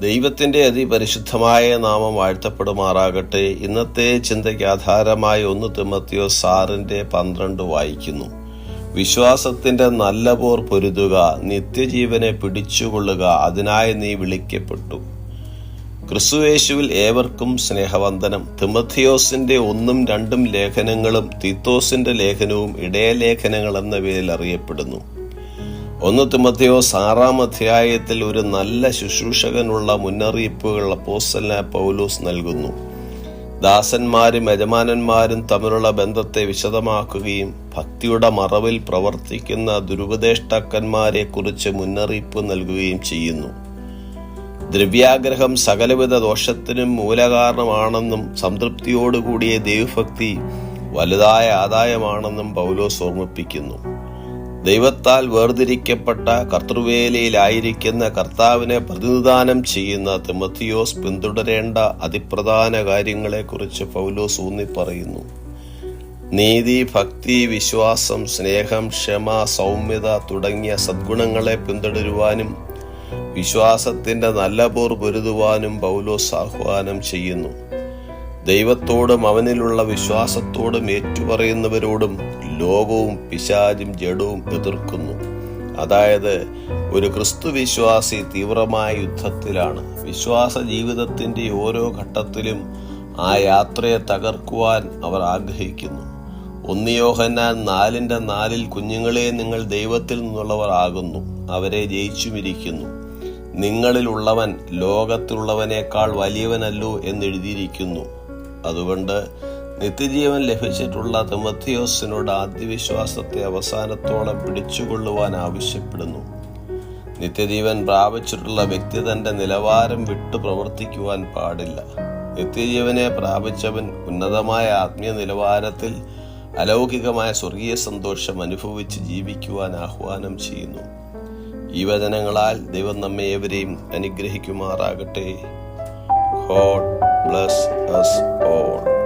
ദൈവത്തിന്റെ അതിപരിശുദ്ധമായ നാമം വാഴ്ത്തപ്പെടുമാറാകട്ടെ. ഇന്നത്തെ ചിന്തയ്ക്ക് ആധാരമായി ഒന്ന് തിമത്തിയോ സാറിന്റെ പന്ത്രണ്ട് വായിക്കുന്നു. വിശ്വാസത്തിന്റെ നല്ല പോർ പൊരുതുക നിത്യജീവനെ പിടിച്ചുകൊള്ളുക അതിനായി നീ വിളിക്കപ്പെട്ടു. ക്രിസ്തുവേശുവിൽ ഏവർക്കും സ്നേഹവന്ദനം. തിമത്തിയോസിന്റെ ഒന്നും രണ്ടും ലേഖനങ്ങളും തീത്തോസിന്റെ ലേഖനവും ഇടയലേഖനങ്ങൾ എന്ന പേരിൽ അറിയപ്പെടുന്നു. ഒന്ന് തിമത്തിയോസ് ആറാം അധ്യായത്തിൽ ഒരു നല്ല ശുശ്രൂഷകനുള്ള മുന്നറിയിപ്പുകൾ അപ്പോസ്റ്റലിനെ പൗലൂസ് നൽകുന്നു. ദാസന്മാരും യജമാനന്മാരും തമ്മിലുള്ള ബന്ധത്തെ വിശദമാക്കുകയും ഭക്തിയുടെ മറവിൽ പ്രവർത്തിക്കുന്ന ദുരുപദേഷ്ടാക്കന്മാരെ കുറിച്ച് മുന്നറിയിപ്പ് നൽകുകയും ചെയ്യുന്നു. ദ്രവ്യാഗ്രഹം സകലവിധ ദോഷത്തിനും മൂലകാരണമാണെന്നും സംതൃപ്തിയോടുകൂടിയ ദൈവഭക്തി വലുതായ ആദായമാണെന്നും പൗലോസ് ഓർമ്മിപ്പിക്കുന്നു. ദൈവത്താൽ വേർതിരിക്കപ്പെട്ട കർത്തൃവേലയിലായിരിക്കുന്ന കർത്താവിനെ പ്രതിനിധാനം ചെയ്യുന്ന തിമത്തിയോസ് പിന്തുടരേണ്ട അതിപ്രധാന കാര്യങ്ങളെക്കുറിച്ച് പൗലോസ് ഊന്നി പറയുന്നു നീതി ഭക്തി വിശ്വാസം സ്നേഹം ക്ഷമ സൗമ്യത തുടങ്ങിയ സദ്ഗുണങ്ങളെ പിന്തുടരുവാനും വിശ്വാസത്തിന്റെ നല്ല പോർ പൊരുതുവാനും പൗലോസ് ആഹ്വാനം ചെയ്യുന്നു. ദൈവത്തോടും അവനിലുള്ള വിശ്വാസത്തോടും ഏറ്റുപറയുന്നവരോടും ലോകവും പിശാചും ജഡവും എതിർക്കുന്നു. അതായത് ഒരു ക്രിസ്തു വിശ്വാസി തീവ്രമായ യുദ്ധത്തിലാണ്. വിശ്വാസ ജീവിതത്തിന്റെ ഓരോ ഘട്ടത്തിലും ആ യാത്രയെ തകർക്കുവാൻ അവർ ആഗ്രഹിക്കുന്നു. ഒന്നിയോഹന്നാൻ നാലിന്റെ നാലിൽ കുഞ്ഞുങ്ങളെ നിങ്ങൾ ദൈവത്തിൽ നിന്നുള്ളവർ ആകുന്നു അവരെ ജയിച്ചുമിരിക്കുന്നു. നിങ്ങളിലുള്ളവൻ ലോകത്തിലുള്ളവനേക്കാൾ വലിയവനല്ലോ എന്നെഴുതിയിരിക്കുന്നു. അതുകൊണ്ട് നിത്യജീവൻ ലഭിച്ചിട്ടുള്ള തിമത്തിയോസിനോട് ആദ്യവിശ്വാസത്തെ അവസാനത്തോളം പിടിച്ചുകൊള്ളുവാൻ ആവശ്യപ്പെടുന്നു. നിത്യജീവൻ പ്രാപിച്ചിട്ടുള്ള വ്യക്തി തന്റെ നിലവാരം വിട്ടു പ്രവർത്തിക്കുവാൻ പാടില്ല. നിത്യജീവനെ പ്രാപിച്ചവൻ ഉന്നതമായ ആത്മീയ നിലവാരത്തിൽ അലൗകികമായ സ്വർഗീയ സന്തോഷം അനുഭവിച്ച് ജീവിക്കുവാൻ ആഹ്വാനം ചെയ്യുന്നു. ഈ വചനങ്ങളാൽ ദൈവം നമ്മെ ഏവരെയും അനുഗ്രഹിക്കുമാറാകട്ടെ. God bless us all.